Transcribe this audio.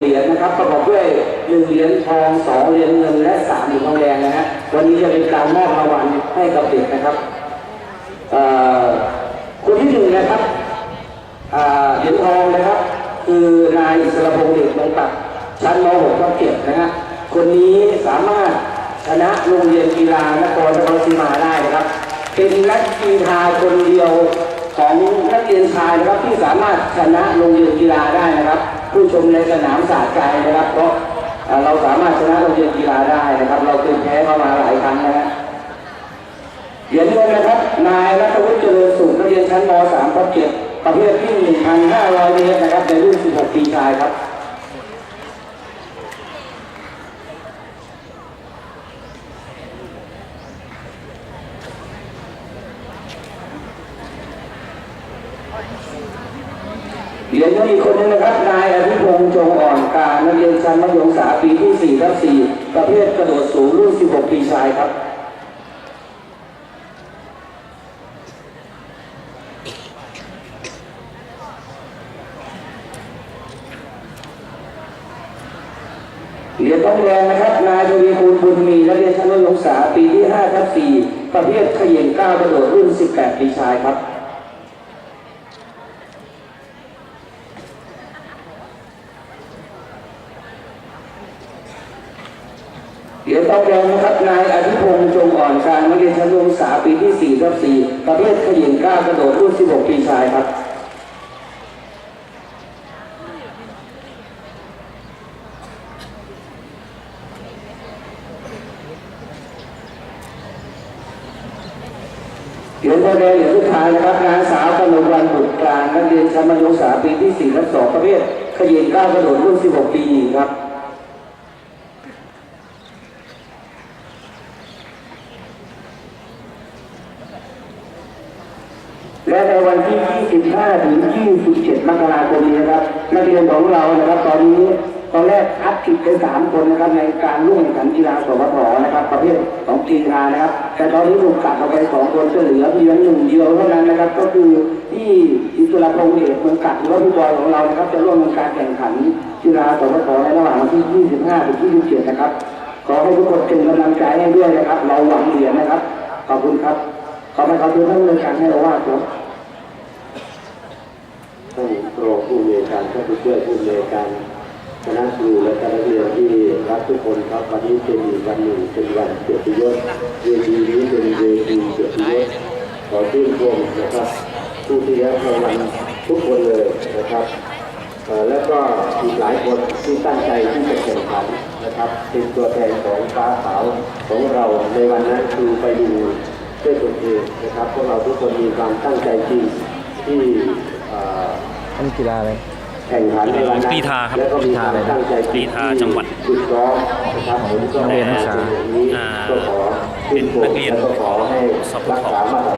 เหรียญนะครับประกอบด้วยหนึ่งเหรียญทองสองเหรียญเงินและสามเหรียญทองแดงนะฮะวันนี้จะเป็นการมอบรางวัลให้กับเด็กนะครับคนที่หนึ่งนะครับเหรียญทองนะครับ คือนายอิสระพงษ์เดชมงตัดชั้นม .6 ทับเจ็ดนะฮะคนนี้สามารถชนะโรงเรียนกีฬานครนครศรีมาได้นะครับ เป็นนักกีฬาคนเดียวของนักเรียนชายนะครับที่สามารถชนะโรงเรียนกีฬาได้นะครับ ผู้ชมในสนามสาดใจนะครับเพราะเราสามารถชนะโรงเรียนกีฬาได้นะครับ เราเคยแพ้เข้ามาหลายครั้งนะฮะเหรียญเงินนะครับนายรัฐวุฒิเจริญสุขนักเรียนชั้นม .3 ทับ7ประเภทที่1,500 เมตรนะครับในรุ่น 16 ปีชายครับ เหรียญก็มีคนนึงนะครับ นายอภิพงษ์จงอ่อนการนักเรียนชั้นมัธยมศึกษาปีที่ 4 ทับ 4 ประเภทกระโดดสูงรุ่น 16 ปีชายครับเหรียญทองแดงนะครับ นายทวีคูณบุญมีนักเรียนชั้นมัธยมศึกษาปีที่ 5 ทับ 4 ประเภทขย่งก้าวกระโดดรุ่น 18 ปีชายครับ เหรียญทองแดงนะครับนายอธิพงษ์จงอ่อนการนักเรียนชั้นมัธยมศึกษาปีที่4ทับ4ประเภทขย่งก้าวกระโดดรุ่น 16 ปีชายครับเหรียญทองแดงเหรียญสุดท้ายนะครับนางสาวกนกวันบุตรกลางนักเรียนชั้นมัธยมศึกษาปีที่4ทับ2ประเภทขย่งก้าวกระโดดรุ่น 16 ปีหญิงครับ และในวันที่ 25 ถึง 27 มกราคมนี้นะครับ นักเรียนของเรานะครับ ตอนนี้ตอนแรกคัดผิดไปสามคนนะครับ ในการร่วมแข่งขันกีฬาสวทนะครับ ประเภทของกีฬานะครับ แต่ตอนนี้ถูกตัดออกไปสองคนเหลือเพียงหนึ่งเดียวเท่านั้นนะครับ ก็คือที่อิสระพงษ์เดชเมืองกัดหรือว่าพี่บอยของเรานะครับ จะร่วมในการแข่งขันกีฬาสวทในระหว่างวันที่ 25 ถึง 27 นะครับ ขอให้ทุกคนเป็นกำลังใจให้ด้วยนะครับ เราหวังเหรียญนะครับ ขอบคุณครับ ขอให้เขาทุกท่านในการให้เราว่าครับท่านรองผู้อำนการท่านผู้ช่วยผู้อำนการคณะครูและคณะเรียนที่รักทุกคนครับวันนี้เป็นวันหนึ่งเป็นวันเกียรติยศเวทีนี้เป็นเวทีเกียรติยศขอชื่นชมนะครับ ผู้ที่รับรางวัลทุกคนเลยนะครับแล้วก็อีกหลายคนที่ตั้งใจที่จะแข่งขันนะครับ เป็นตัวแทนของฟ้าขาวของเราในวันนั้นคือไปดู ด้วยตนเองนะครับพวกเราทุกคนมีความตั้งใจจริงที่อันกีฬาอะไรแข่งขันในวันนั้นและก็มีความตั้งใจกรีฑาจังหวัดฝึกซ้อมนะครับผมก็นักเรียนนักศึกษาก็ขอเป็นนักเรียนก็ขอให้สพรักษามา